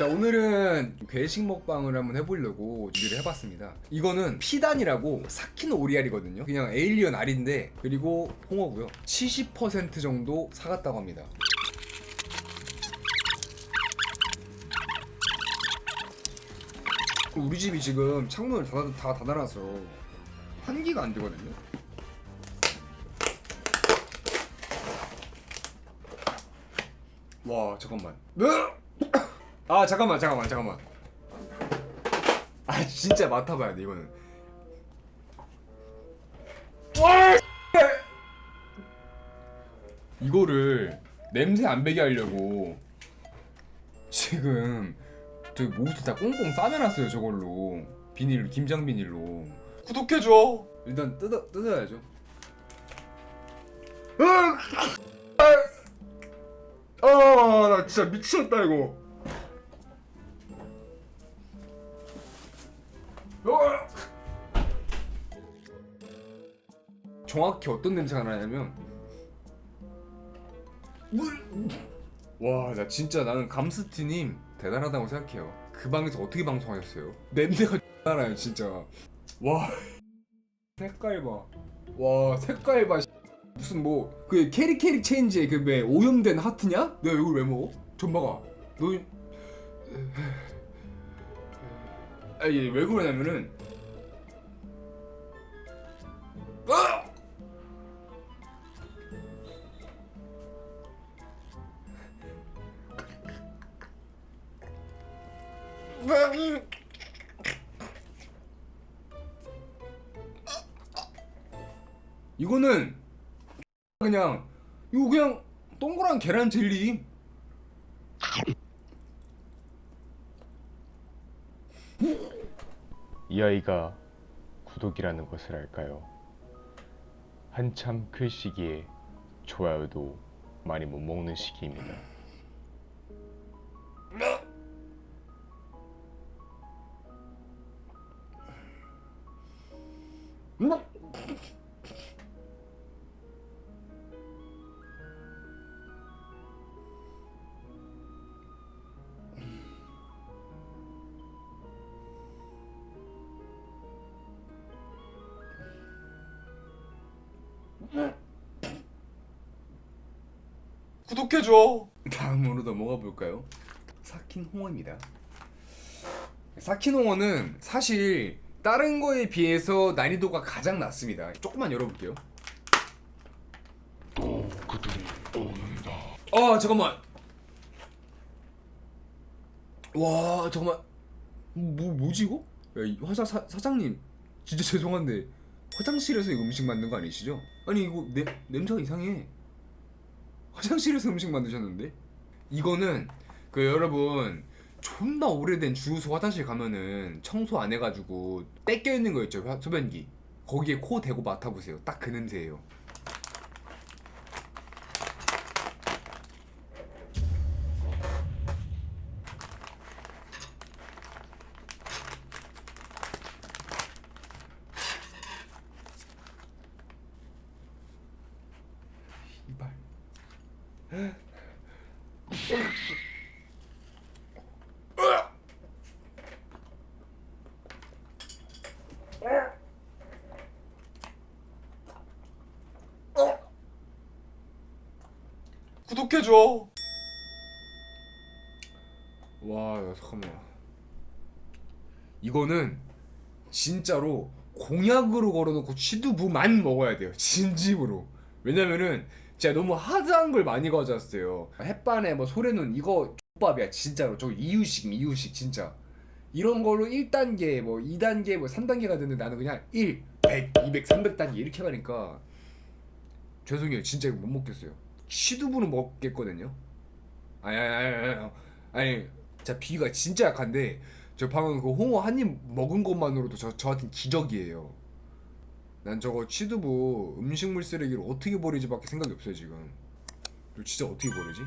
자 오늘은 괴식 먹방을 한번 해보려고 준비를 해봤습니다. 이거는 피단이라고 사키노 오리알이거든요. 그냥 에일리언 알인데 그리고 홍어고요. 70% 정도 사갔다고 합니다. 우리 집이 지금 창문을 다, 다 닫아놔서 환기가 안 되거든요. 와 잠깐만 아 잠깐만 잠깐만 잠깐만. 아 진짜 맡아봐야 돼 이거는. 와 이거를 냄새 안 배게 하려고 지금 저기 모두 다 꽁꽁 싸매놨어요 저걸로. 비닐로 김장 비닐로. 구독해줘! 일단 뜯어 뜯어야죠. 아나 진짜 미치겠다 이거 정확히 어떤 냄새가 나냐면 와 나 진짜 나는 감스티님 대단하다고 생각해요. 그 방에서 어떻게 방송하셨어요? 냄새가 나요 진짜. 와 색깔 봐와 색깔 봐 무슨 뭐 그 캐리 캐리 체인지에 그왜 오염된 하트냐? 내가 이걸 왜 먹어? 전봐가 너 아니 왜 그러냐면은 아! 이거는 그냥 이거 그냥 동그란 계란 젤리 이 아이가 구독이라는 것을 알까요? 한참 클 시기에 좋아요도 많이 못 먹는 시기입니다. 구독해줘. 다음으로 넘어가 볼까요? 사킨 홍어입니다. 사킨 홍어는 사실 다른 거에 비해서 난이도가 가장 낮습니다. 조금만 열어볼게요. 아 잠깐만. 와 잠깐만. 뭐 뭐지 이거? 야, 이 화사 사, 사장님 진짜 죄송한데 화장실에서 이거 음식 만든 거 아니시죠? 아니 이거 냄 냄새가 이상해. 화장실에서 음식 만드셨는데? 이거는 그 여러분 존나 오래된 주유소 화장실 가면은 청소 안 해가지고 뺏겨 있는 거 있죠? 화- 소변기. 거기에 코 대고 맡아보세요. 딱 그 냄새예요 구독해줘. 와, 야, 잠깐만. 이거는 진짜로 공약으로 걸어놓고 취두부만 먹어야 돼요. 진심으로. 왜냐면은 제가 너무 하드한 걸 많이 가져왔어요. 햇반에 뭐 소래눈 이거 X밥이야 진짜로. 저 이유식 이유식 진짜. 이런 걸로 1단계 뭐 2단계 뭐 3단계가 됐는데 나는 그냥 1, 100, 200, 300단계 이렇게 가니까 죄송해요. 진짜 이거 못 먹겠어요. 취두부는 먹겠거든요. 아니 아니 아니 아니, 아니 자 비위가 진짜 약한데 저 방금 그 홍어 한 입 먹은 것만으로도 저 저한테 기적이에요. 난 저거 취두부 음식물 쓰레기를 어떻게 버리지 밖에 생각이 없어요 지금. 진짜 어떻게 버리지?